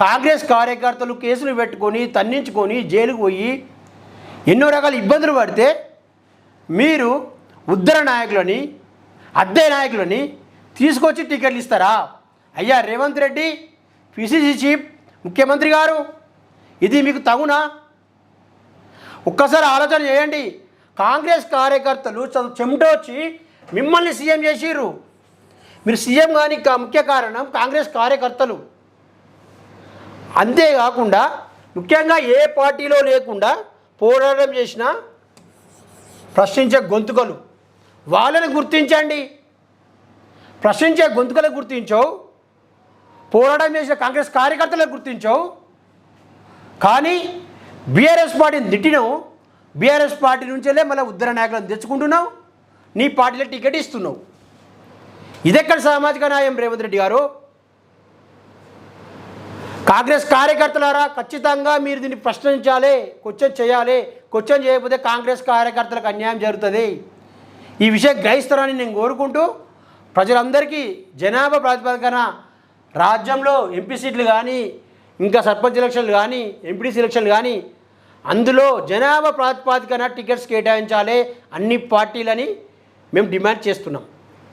కాంగ్రెస్ కార్యకర్తలు కేసులు పెట్టుకొని తన్నించుకొని జైలుకు పోయి ఎన్నో రకాల ఇబ్బందులు పడితే మీరు ఉద్దర నాయకులని అద్దె నాయకులని తీసుకొచ్చి టికెట్లు ఇస్తారా? అయ్యా రేవంత్ రెడ్డి పిసిసి చీఫ్ ముఖ్యమంత్రి గారు ఇది మీకు తగునా? ఒక్కసారి ఆలోచన చేయండి. కాంగ్రెస్ కార్యకర్తలు చెమటొచ్చి చెమట వచ్చి మిమ్మల్ని సీఎం చేసిర్రు. మీరు సీఎం కానీ ముఖ్య కారణం కాంగ్రెస్ కార్యకర్తలు. అంతేకాకుండా ముఖ్యంగా ఏ పార్టీలో లేకుండా పోరాటం చేసిన ప్రశ్నించే గొంతుకలు వాళ్ళని గుర్తించండి. ప్రశ్నించే గొంతుకలు గుర్తించవు. పోరాటం చేసిన కాంగ్రెస్ కార్యకర్తలకు గుర్తించవు. కానీ బీఆర్ఎస్ పార్టీని తిట్టినావు. బీఆర్ఎస్ పార్టీ నుంచేలే మళ్ళీ ఉద్దర నాయకులను తెచ్చుకుంటున్నావు. నీ పార్టీలో టికెట్ ఇస్తున్నావు. ఇదెక్కడ సామాజిక న్యాయం రేవంత్ రెడ్డి గారు? కాంగ్రెస్ కార్యకర్తలారా ఖచ్చితంగా మీరు దీన్ని ప్రశ్నించాలి క్వశ్చన్ చేయాలి. క్వశ్చన్ చేయకపోతే కాంగ్రెస్ కార్యకర్తలకు అన్యాయం జరుగుతుంది. ఈ విషయం గ్రహిస్తారని నేను కోరుకుంటూ ప్రజలందరికీ జనాభా ప్రాతిపదికన రాజ్యంలో ఎంపీ సీట్లు కానీ ఇంకా సర్పంచ్ ఎలక్షన్లు కానీ ఎంపీడీసీ ఎలక్షన్లు కానీ అందులో జనాభా ప్రాతిపాదికన టికెట్స్ కేటాయించాలి అన్ని పార్టీలని మేము డిమాండ్ చేస్తున్నాం.